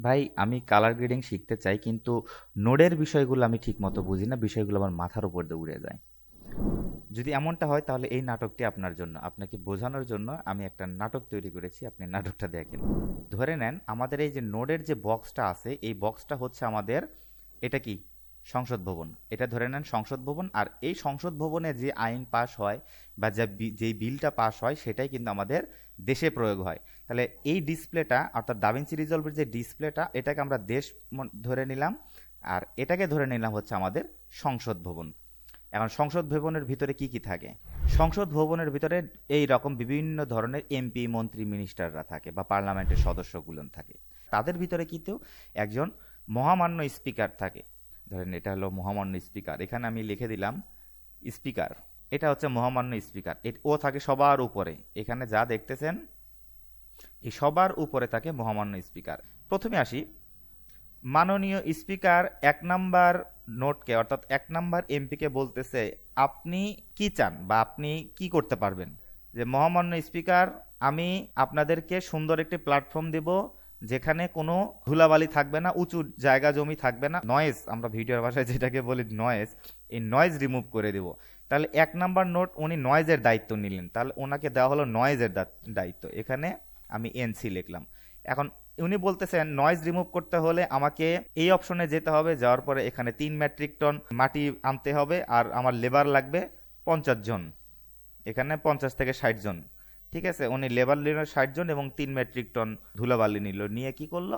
ভাই, আমি colour grading শিখতে চাই, কিন্তু নোডের বিষয়গুলো আমি ঠিক মতো বুঝি না, বিষয়গুলো আমার মাথার উপর দিয়ে উড়ে যায়। যদি এমনটা হয়, তাহলে এই নাটকটি আপনার জন্য। আপনাকে বোঝানোর জন্য আমি একটা নাটক তৈরি করেছি, আপনি নাটকটা দেখেন। ধরে নেন, আমাদের এই যে নোডের যে বক্সটা আছে, এই বক্সটা হচ্ছে আমাদের, এটা কি? সংসদ ভবন। এটা ধরে নেন সংসদ ভবন। আর এই সংসদ ভবনে যে আইন পাশ হয় বা যা যেই বিলটা পাশ হয়, সেটাই কিন্তু আমাদের দেশে প্রয়োগ হয়। তাহলে এই ডিসপ্লেটা, অর্থাৎ দাভিন্সি রিজলভের যে ডিসপ্লেটা, এটাকে আমরা দেশ ধরে নিলাম। আর এটাকে ধরে নিলাম হচ্ছে আমাদের সংসদ ভবন। এখন সংসদ ভবনের ভিতরে কি কি থাকে? সংসদ ভবনের ভিতরে এই রকম বিভিন্ন ধরনের এমপি, মন্ত্রী, মিনিস্টাররা থাকে বা পার্লামেন্টের সদস্যগুলো থাকে। তাদের ভিতরে কিন্তু একজন মহামান্য স্পিকার থাকে। ধরেন এটা হলো মহামান্য স্পিকার। এখানে আমি লিখে দিলাম স্পিকার। এটা হচ্ছে মহামান্য স্পিকার। ও থাকে সবার উপরে। এখানে যা দেখতেছেন, এই সবার উপরে থাকে মহামান্য স্পিকার। প্রথমে আসি, মাননীয় স্পিকার এক নাম্বার নোটকে, অর্থাৎ এক নাম্বার এমপিকে বলতেছে, আপনি কি চান বা আপনি কি করতে পারবেন? যে, মহামান্য স্পিকার, আমি আপনাদেরকে সুন্দর একটি প্ল্যাটফর্ম দেব যেখানে কোনো ধুলাবালি থাকবে না, উঁচু জায়গা জমি থাকবে না। নয়েজ আমরা ভিডিওর ভাষায় যেটাকে বলি নয়েজ এই নয়েজ রিমুভ করে দেব। তাহলে এক নাম্বার নোট উনি নয়েজের দায়িত্ব নিলেন। তাহলে ওনাকে দেওয়া হলো নয়েজের দায়িত্ব। এখানে আমি এনসি লিখলাম। এখন উনি বলতেছেন নয়েজ রিমুভ করতে হলে আমাকে এই অপশনে যেতে হবে। যাওয়ার পরে এখানে তিন মেট্রিক টন মাটি আনতে হবে। আর আমার লেবার লাগবে পঞ্চাশ জন। এখানে পঞ্চাশ থেকে ষাট জন। ঠিক আছে? উনি লেবার নিল ষাট জন এবং তিন মেট্রিক টন ধুলাবালি নিল। নিয়ে কি করল?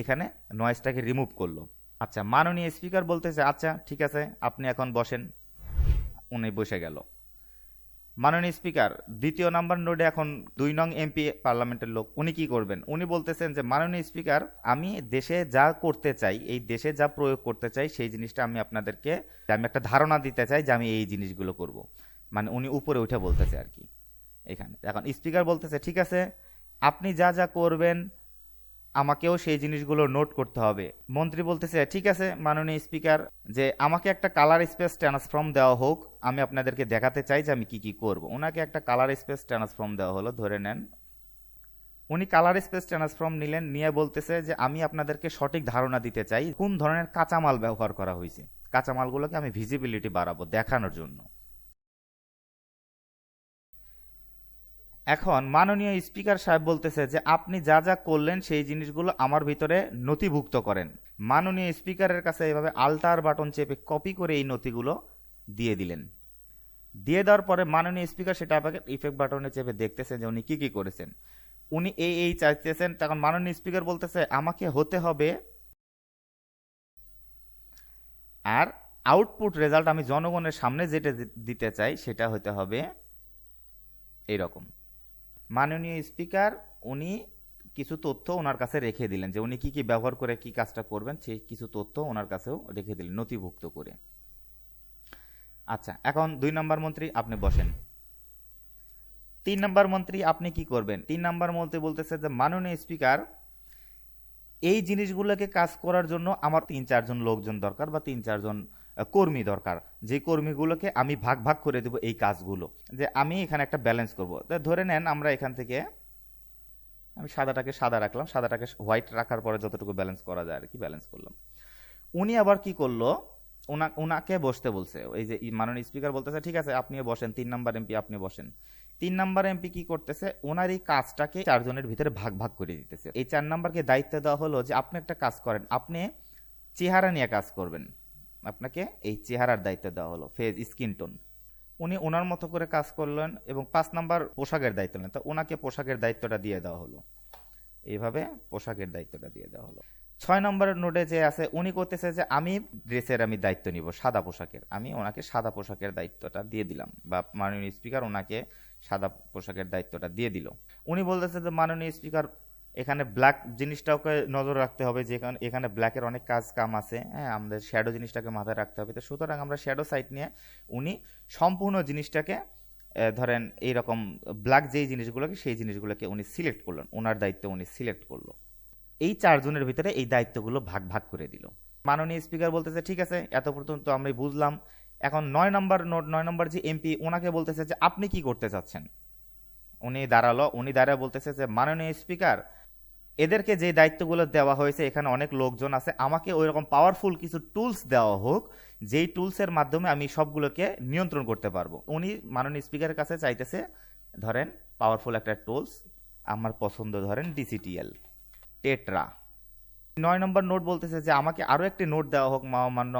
এখানে নয়েজটাকে রিমুভ করল। আচ্ছা মাননীয় স্পিকার বলতেছে আচ্ছা ঠিক আছে, আপনি এখন বসেন। উনি বসে গেল। মাননীয় স্পিকার দ্বিতীয় নাম্বার নোডে এখন দুই নং এমপি পার্লামেন্টের লোক, উনি কি করবেন? উনি বলতেছেন যে, মাননীয় স্পিকার আমি দেশে যা করতে চাই, এই দেশে যা প্রয়োগ করতে চাই, সেই জিনিসটা আমি আপনাদেরকে, আমি একটা ধারণা দিতে চাই যে, আমি এই জিনিসগুলো করব। মানে উনি উপরে উঠে বলতেছে আর কি। এখানে। এখন স্পিকার বলতেছে, ঠিক আছে, আপনি যা যা করবেন, আমাকেও সেই জিনিসগুলো নোট করতে হবে। মন্ত্রী বলতেছে, ঠিক আছে, মাননীয় স্পিকার যে আমাকে একটা কালার স্পেস ট্রান্সফর্ম দেওয়া হোক, আমি আপনাদেরকে দেখাতে চাই যে আমি কি কি করব। ওনাকে একটা কালার স্পেস ট্রান্সফর্ম দেওয়া হলো, ধরে নেন। উনি কালার স্পেস ট্রান্সফর্ম নিলেন, নিয়ে বলতেছে যে, আমি আপনাদেরকে সঠিক ধারণা দিতে চাই, কোন ধরনের কাঁচামাল ব্যবহার করা হয়েছে। কাঁচামালগুলোকে আমি ভিজিবিলিটি বাড়াবো দেখানোর জন্য। এখন মাননীয় স্পিকার সাহেব বলতেছে যে আপনি যা যা করলেন সেই জিনিসগুলো আমার ভিতরে নথিভুক্ত করেন। মাননীয় স্পিকারের কাছে এভাবে আল্টার বাটন চেপে কপি করে এই নথিগুলো দিয়ে দিলেন। দিয়ে দেওয়ার পরে মাননীয় স্পিকার সেটা আপনাকে ইফেক্ট বাটনে চেপে দেখতেছেন যে উনি কী কী করেছেন। উনি এই এই চাইতেছেন, তখন মাননীয় স্পিকার বলতেছে, আমাকে হতে হবে আর আউটপুট রেজাল্ট আমি জনগণের সামনে যেটা দিতে চাই সেটা হতে হবে এইরকম মাননীয় স্পিকার, উনি কিছু তথ্য ওনার কাছে রেখে দিলেন যে উনি কি কি ব্যবহার করে কি কাজটা করবেন, সেই কিছু তথ্য ওনার কাছেও রেখে দিলেন নথিভুক্ত করে। আচ্ছা এখন দুই নম্বর মন্ত্রী, আপনি বসেন। তিন নম্বর মন্ত্রী, আপনি কি করবেন? তিন নম্বর মন্ত্রী বলতেছে যে, মাননীয় স্পিকার, এই জিনিসগুলোকে কাজ করার জন্য আমার তিন চারজন লোকজন দরকার বা তিন চারজন কর্মী দরকার। যে কর্মীগুলোকে আমি ভাগ ভাগ করে দেব এই কাজগুলো। যে আমি এখানে একটা ব্যালেন্স করব। ধরে নেন আমরা এখান থেকে আমি সাদাটাকে সাদা রাখলাম, সাদাটাকে হোয়াইট রাখার পরে যতটুকু ব্যালেন্স করা যায় আর কি ব্যালেন্স করলাম। উনি আবার কি করল? ওনা, ওনাকে বসতে বলছে। এই যে মাননীয় স্পিকার বলতেছে, ঠিক আছে, আপনিও বসেন, তিন নাম্বার এমপি আপনি বসেন। তিন নাম্বার এমপি কি করতেছে? ওনার এই কাজটাকে চারজনের ভিতরে ভাগ ভাগ করে দিতেছে। এই চার নাম্বারকে দায়িত্ব দেওয়া হলো যে, আপনি একটা কাজ করেন, আপনি চেহারা নিয়ে কাজ করবেন। আপনাকে এই চেহারার দায়িত্ব দেওয়া হলো ফেজ স্কিন টোন উনি ওনার মতো করে কাজ করলেন এবং পাঁচ নাম্বার পোশাকের দায়িত্ব নেন। তো ওনাকে পোশাকের দায়িত্বটা দিয়ে দেওয়া হলো। এইভাবে পোশাকের দায়িত্বটা দিয়ে দেওয়া হলো। ছয় নম্বরের নোটে যে আছে, উনি করতেছে যে আমি ড্রেসের আমি দায়িত্ব নিব, সাদা পোশাকের। আমি ওনাকে সাদা পোশাকের দায়িত্বটা দিয়ে দিলাম বা মাননীয় স্পিকার ওনাকে সাদা পোশাকের দায়িত্বটা দিয়ে দিল। উনি বলতেছে যে মাননীয় স্পিকার এখানে ব্ল্যাক জিনিসটাকে নজর রাখতে হবে, যে এখানে ব্ল্যাকের অনেক কাজ কাম আছে হ্যাঁ আমাদের শ্যাডো জিনিসটাকে মাথায় রাখতে হবে। তো সুতরাং আমরা শ্যাডো সাইট নিয়ে উনি সম্পূর্ণ জিনিসটাকে ধরেন এইরকম ব্ল্যাক যেই জিনিসগুলোকে, সেই জিনিসগুলোকে উনি সিলেক্ট করলেন ওনার দায়িত্ব উনি সিলেক্ট করল। এই চারজনের ভিতরে এই দায়িত্বগুলো ভাগ ভাগ করে দিল। মাননীয় স্পিকার বলতেছে, ঠিক আছে, এত পর্যন্ত আমরা বুঝলাম। এখন নয় নম্বর নোট, নয় নম্বর যে এমপি ওনাকে বলতেছে যে, আপনি কি করতে চাচ্ছেন? উনি দাঁড়াল, উনি দাঁড়ায় বলতেছে যে, মাননীয় স্পিকার এদেরকে যে দায়িত্বগুলো দেওয়া হয়েছে, এখানে অনেক লোকজন আছে, আমাকে ওই রকম পাওয়ারফুল কিছু টুলস দেওয়া হোক, যেই টুলসের মাধ্যমে আমি সবগুলোকে নিয়ন্ত্রণ করতে পারব। উনি মাননীয় স্পিকারের কাছে চাইতেছে, ধরেন পাওয়ারফুল একটা টুলস আমার পছন্দ ধরেন ডিসিটিএল টেট্রা নয় নম্বর নোট বলতেছে যে, আমাকে আরও একটি নোট দেওয়া হোক মহামান্য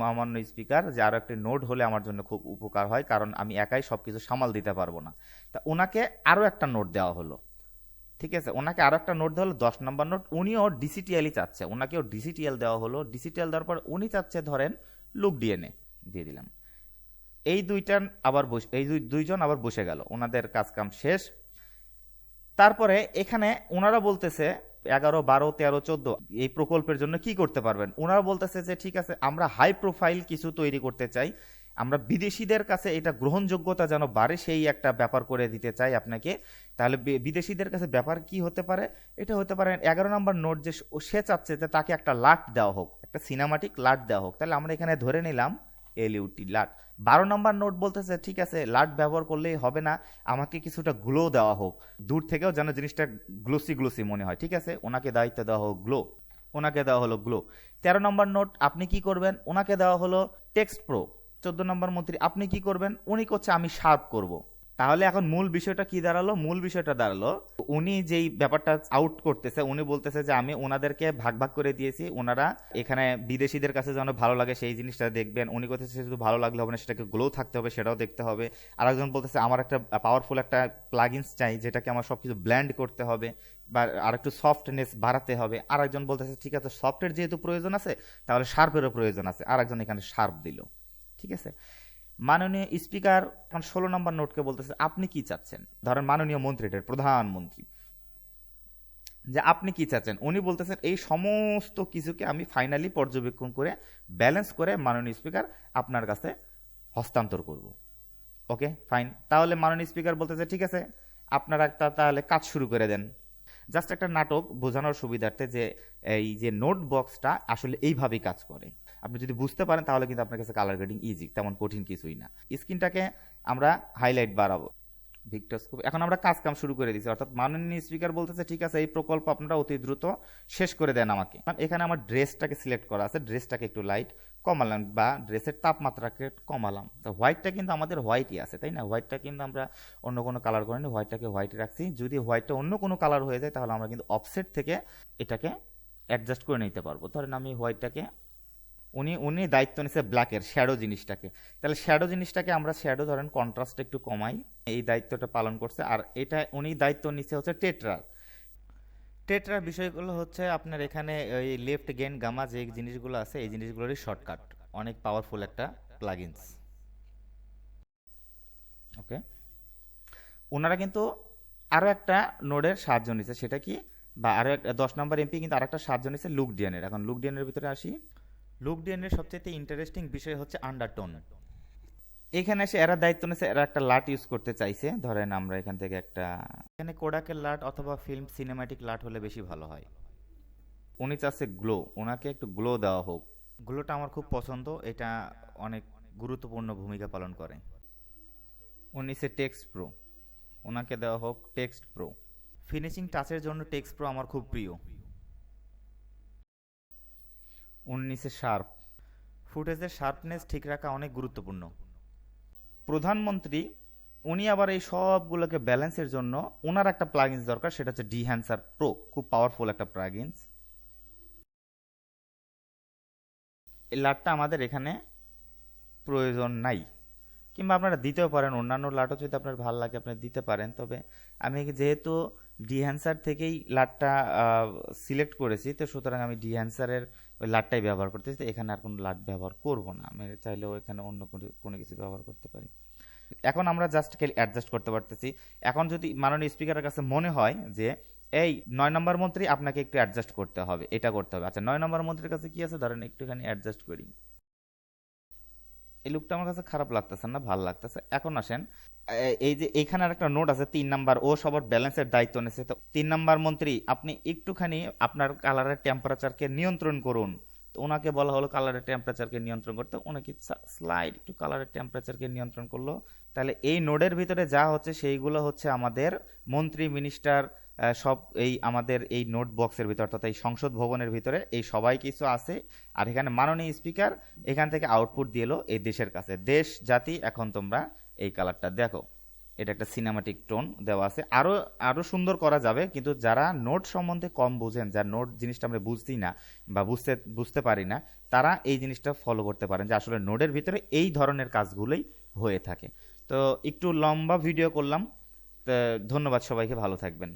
মহামান্য স্পিকার যে আরও একটি নোট হলে আমার জন্য খুব উপকার হয়, কারণ আমি একাই সব কিছু সামাল দিতে পারব না। তা ওনাকে আরও একটা নোট দেওয়া হলো। ঠিক আছে? ওনাকে আরও একটা নোট দেওয়া হলো, দশ নম্বর নোট উনিও ডিসিটিএলই চাচ্ছে। ওনাকেও ডিসিটিএল দেওয়া হলো। ডিসিটিএল দেওয়ার পর উনি চাচ্ছে, ধরেন লুক ডিএনএ দিয়ে দিলাম। এই দুইটা আবার বসে, এই দুই- দুইজন আবার বসে গেল। ওনাদের কাজ কাম শেষ। তারপরে এখানে ওনারা বলতেছে, এগারো, বারো, তেরো, চোদ্দ, এই প্রকল্পের জন্য কি করতে পারবেন? ওনারা বলতেছে যে, ঠিক আছে, আমরা হাই প্রোফাইল কিছু তৈরি করতে চাই। আমরা বিদেশিদের কাছে এটা গ্রহণযোগ্যতা যেন বাড়ে, সেই একটা ব্যাপার করে দিতে চাই আপনাকে। তাহলে বিদেশিদের কাছে ব্যাপার কি হতে পারে? এটা হতে পারে, এগারো নম্বর নোট যে সে চাচ্ছে যে তাকে একটা লাট দেওয়া হোক, একটা সিনেমাটিক লাট দেওয়া হোক। তাহলে আমরা এখানে ধরে নিলাম এলইউটি লাট। বারো নম্বর নোট বলতেছে, ঠিক আছে, লাট ব্যবহার করলেই হবে না, আমাকে কিছুটা গ্লো দেওয়া হোক। দূর থেকেও যেন জিনিসটা গ্লোসি গ্লোসি মনে হয়, ঠিক আছে? ওনাকে দায়িত্ব দেওয়া হোক গ্লো, ওনাকে দেওয়া হলো গ্লো। তেরো নম্বর নোট, আপনি কি করবেন? ওনাকে দেওয়া হলো টেক্সট প্রো। চোদ্দ নম্বর মন্ত্রী, আপনি কি করবেন? উনি করছে, আমি শার্প করব। তাহলে এখন মূল বিষয়টা কি দাঁড়াল? মূল বিষয়টা দাঁড়াল, উনি যেই ব্যাপারটা আউট করতেছে, উনি বলতেছে যে, আমি ওনাদেরকে ভাগ ভাগ করে দিয়েছি ওনারা এখানে বিদেশিদের কাছে যেন ভালো লাগে সেই জিনিসটা দেখবেন। উনি করতেছে শুধু ভালো লাগলে হবে না, সেটাকে গ্লো থাকতে হবে, সেটাও দেখতে হবে। আরেকজন বলতেছে, আমার একটা পাওয়ারফুল একটা প্লাগিনস চাই, যেটাকে আমার সবকিছু ব্ল্যান্ড করতে হবে, বা আর একটু সফটনেস বাড়াতে হবে। আরেকজন বলতেছে, ঠিক আছে সফটের যেহেতু প্রয়োজন আছে, তাহলে শার্পেরও প্রয়োজন আছে। আরেকজন এখানে শার্প দিল। ঠিক আছে? মাননীয় স্পিকার ষোলো নম্বর নোটকে বলতেছে, আপনি কি চাচ্ছেন? ধরেন মাননীয় মন্ত্রীটার প্রধানমন্ত্রী। যে আপনি কি চাচ্ছেন? উনি বলতেছেন, এই সমস্ত কিছুকে আমি ফাইনালি পর্যবেক্ষণ করে ব্যালেন্স করে মাননীয় স্পিকার আপনার কাছে হস্তান্তর করব। ওকে? ফাইন তাহলে মাননীয় স্পিকার বলতেছে, ঠিক আছে, আপনারা একটা তাহলে কাজ শুরু করে দেন। জাস্ট একটা নাটক বোঝানোর সুবিধার্থে যে, এই যে নোট বক্সটা আসলে এইভাবেই কাজ করে। আপনি যদি বুঝতে পারেন, তাহলে কিন্তু আপনার কাছে কালার গ্রেডিং ইজি তেমন কঠিন কিছুই না। স্ক্রিনটাকে আমরা হাইলাইট বাড়াবো। ভিক্টোস্কোপ এখন আমরা কাজ কাম শুরু করে দিচ্ছি অর্থাৎ মাননীয় স্পিকার বলতেছে, ঠিক আছে, এই প্রকল্প আপনারা অতি দ্রুত শেষ করে দেন আমাকে। কারণ এখানে আমার ড্রেসটাকে সিলেক্ট করা আছে ড্রেসটাকে একটু লাইট কমালাম বা ড্রেসের তাপমাত্রাকে কমালাম। তো হোয়াইটটা কিন্তু আমাদের হোয়াইটই আছে, তাই না? হোয়াইটটা কিন্তু আমরা অন্য কোনো কালার করিনি হোয়াইটটাকে হোয়াইট রাখছি। যদি হোয়াইটটা অন্য কোনো কালার হয়ে যায়, তাহলে আমরা কিন্তু অফসেট থেকে এটাকে অ্যাডজাস্ট করে নিতে পারব। ধরেন আমি হোয়াইটটাকে উনি উনি দায়িত্ব নিছে ব্ল্যাকের, শ্যাডো জিনিসটাকে। তাহলে শ্যাডো জিনিসটাকে আমরা শ্যাডো ধরেন কন্ট্রাস্ট একটু কমাই। এই দায়িত্বটা পালন করছে, আর এটা উনি দায়িত্ব নিচ্ছে হচ্ছে টেট্রার। টেট্রার বিষয়গুলো হচ্ছে আপনার এখানে এই লেফট গেন গামা যে জিনিসগুলো আছে, এই জিনিসগুলোরই শর্টকাট অনেক পাওয়ারফুল একটা প্লাগইনস ওকে? ওনারা কিন্তু আরও একটা নোডের সাহায্য নিচ্ছে সেটা কি? বা আরও এক, দশ নম্বর এমপি কিন্তু আরেকটা সাহায্য নিচ্ছে লুক ডিএনের এখন লুক ডিএনের ভিতরে আসি। লুক ডিএনের সবচেয়ে ইন্টারেস্টিং বিষয় হচ্ছে আন্ডারটোন এখানে এসে এরা দায়িত্ব নিয়েছে, এরা একটা লাট ইউজ করতে চাইছে। ধরেন আমরা এখান থেকে একটা এখানে কোডাকের লাট অথবা ফিল্ম সিনেমাটিক লাট হলে বেশি ভালো হয়। উনি চাচ্ছে গ্লো ওনাকে একটু গ্লো দেওয়া হোক। গ্লোটা আমার খুব পছন্দ, এটা অনেক গুরুত্বপূর্ণ ভূমিকা পালন করে। উনি সে টেক্সট প্রো ওনাকে দেওয়া হোক টেক্সট প্রো ফিনিশিং টাচের জন্য টেক্সট প্রো আমার খুব প্রিয়। উনিশে শার্প। ফুটেজের শার্পনেস ঠিক রাখা অনেক গুরুত্বপূর্ণ। প্রধানমন্ত্রী, উনি আবার এই সবগুলোকে ব্যালেন্সের জন্য ওনার একটা প্লাগইনস দরকার, সেটা হচ্ছে ডিহ্যান্সার প্রো খুব পাওয়ারফুল একটা প্লাগইনস এই লাটটা আমাদের এখানে প্রয়োজন নাই। কিংবা আপনারা দিতেও পারেন, অন্যান্য লাটও যদি আপনার ভালো লাগে, আপনি দিতে পারেন। তবে আমি যেহেতু ডিহ্যান্সার থেকেই লাটটা সিলেক্ট করেছি। তো সুতরাং আমি ডিহ্যান্সারের ওই লাটটাই ব্যবহার করতেছি। তো এখানে আর কোনো লাট ব্যবহার করব না। আমি চাইলেও এখানে অন্য কোনো কিছু ব্যবহার করতে পারি। এখন আমরা জাস্ট অ্যাডজাস্ট করতে পারতেছি। এখন যদি মাননীয় স্পিকারের কাছে মনে হয় যে, এই নয় নম্বর মন্ত্রী আপনাকে একটু অ্যাডজাস্ট করতে হবে, এটা করতে হবে। আচ্ছা নয় নম্বর মন্ত্রীর কাছে কি আছে? ধরেন একটুখানি অ্যাডজাস্ট করি। এই লুকটা আমার কাছে খারাপ লাগতেছে না, ভালো লাগতেছে। এখন আসেন এই যে এখানে একটা নোট আছে, তিন নাম্বার, ও সবার ব্যালেন্সের দায়িত্ব নিয়েছে তো তিন নাম্বার মন্ত্রী, আপনি একটুখানি আপনার কালারের টেম্পারেচারকে নিয়ন্ত্রণ করুন। তো ওনাকে বলা হলো কালারের টেম্পারেচারকে নিয়ন্ত্রণ করতে। উনাকে স্লাইড একটু কালারের টেম্পারেচারকে নিয়ন্ত্রণ করল? তাহলে এই নোডের ভিতরে যা হচ্ছে সেইগুলো হচ্ছে আমাদের মন্ত্রী, মিনিস্টার সব এই আমাদের এই নোট বক্সের ভিতরে, অর্থাৎ এই সংসদ ভবনের ভিতরে, এই সবাই কিছু আছে। আর এখানে মাননীয় স্পিকার এখান থেকে আউটপুট দিয়ে এই দেশের কাছে। দেশ, জাতি, এখন তোমরা এই কালারটা দেখো। এটা একটা সিনেমাটিক টোন দেওয়া আছে। আরও আরও সুন্দর করা যাবে, কিন্তু যারা নোট সম্বন্ধে কম বুঝেন, যার নোট জিনিসটা আমরা বুঝতেই না বা বুঝতে বুঝতে পারি না, তারা এই জিনিসটা ফলো করতে পারেন যে আসলে নোটের ভিতরে এই ধরনের কাজগুলোই হয়ে থাকে। তো একটু লম্বা ভিডিও করলাম। ধন্যবাদ সবাইকে ভালো থাকবেন।